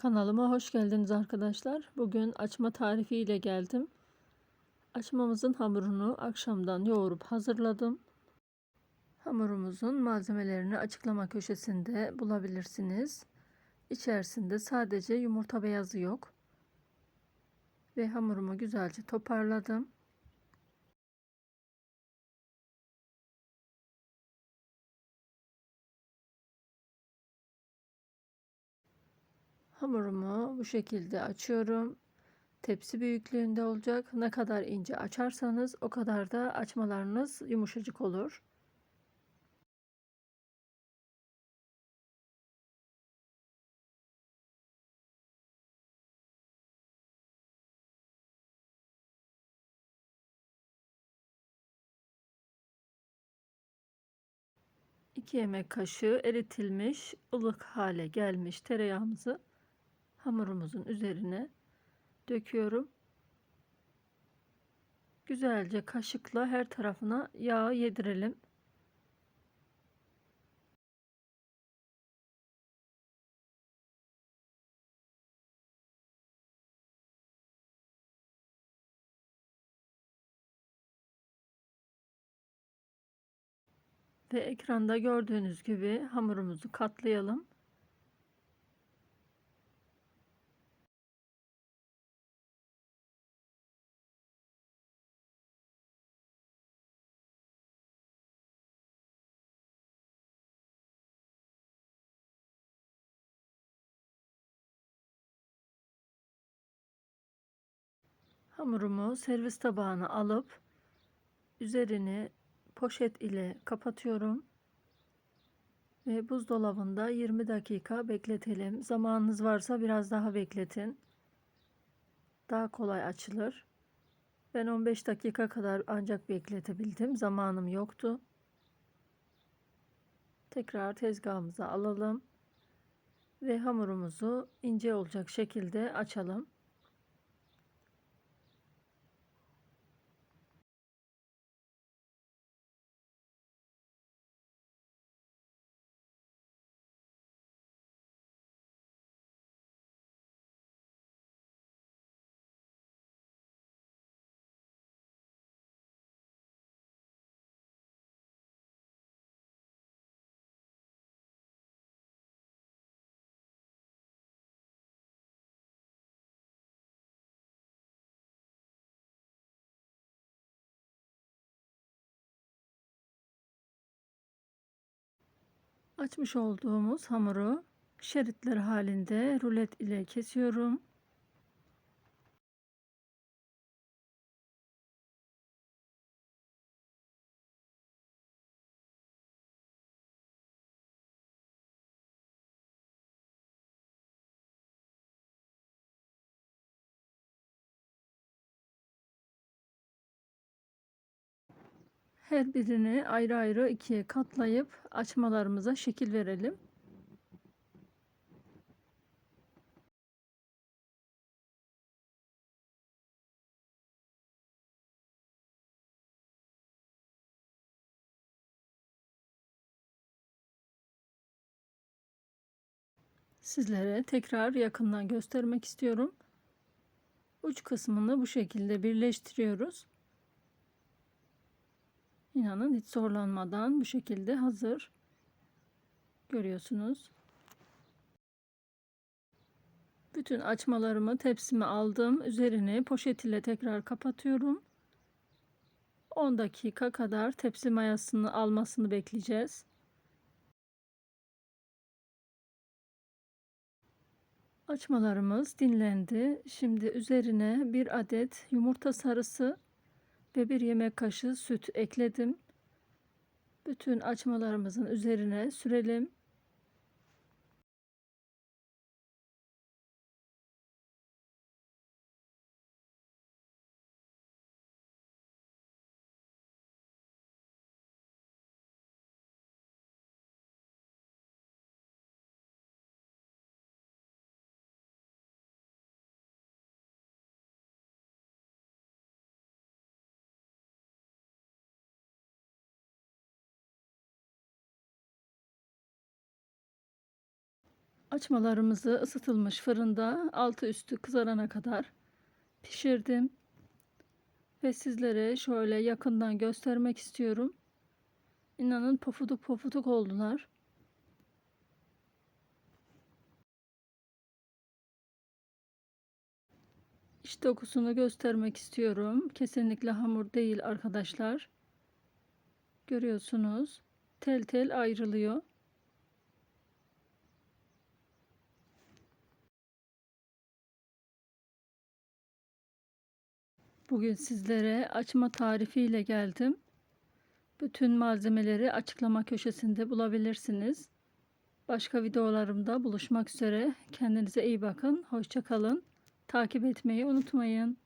Kanalıma hoş geldiniz arkadaşlar. Bugün açma tarifi ile geldim. Açmamızın hamurunu akşamdan yoğurup hazırladım. Hamurumuzun malzemelerini açıklama köşesinde bulabilirsiniz. İçerisinde sadece yumurta beyazı yok. Ve hamurumu güzelce toparladım. Hamurumu bu şekilde açıyorum. Tepsi büyüklüğünde olacak. Ne kadar ince açarsanız o kadar da açmalarınız yumuşacık olur. İki yemek kaşığı eritilmiş ılık hale gelmiş tereyağımızı hamurumuzun üzerine döküyorum. Güzelce kaşıkla her tarafına yağ yedirelim. Ve ekranda gördüğünüz gibi hamurumuzu katlayalım. Hamurumu servis tabağına alıp üzerini poşet ile kapatıyorum. Ve buzdolabında 20 dakika bekletelim. Zamanınız varsa biraz daha bekletin. Daha kolay açılır. Ben 15 dakika kadar ancak bekletebildim. Zamanım yoktu. Tekrar tezgahımıza alalım. Ve hamurumuzu ince olacak şekilde açalım. Açmış olduğumuz hamuru şeritler halinde rulet ile kesiyorum. Her birini ayrı ayrı ikiye katlayıp açmalarımıza şekil verelim. Sizlere tekrar yakından göstermek istiyorum. Uç kısmını bu şekilde birleştiriyoruz. İnanın hiç zorlanmadan bu şekilde hazır. Görüyorsunuz. Bütün açmalarımı tepsime aldım. Üzerini poşet ile tekrar kapatıyorum. 10 dakika kadar tepsi mayasını almasını bekleyeceğiz. Açmalarımız dinlendi. Şimdi üzerine bir adet yumurta sarısı ve bir yemek kaşığı süt ekledim. Bütün açmalarımızın üzerine sürelim. Açmalarımızı ısıtılmış fırında altı üstü kızarana kadar pişirdim. Ve sizlere şöyle yakından göstermek istiyorum. İnanın pofuduk pofuduk oldular. İç dokusunu göstermek istiyorum. Kesinlikle hamur değil arkadaşlar. Görüyorsunuz. Tel tel ayrılıyor. Bugün sizlere açma tarifiyle geldim. Bütün malzemeleri açıklama köşesinde bulabilirsiniz. Başka videolarımda buluşmak üzere. Kendinize iyi bakın. Hoşça kalın. Takip etmeyi unutmayın.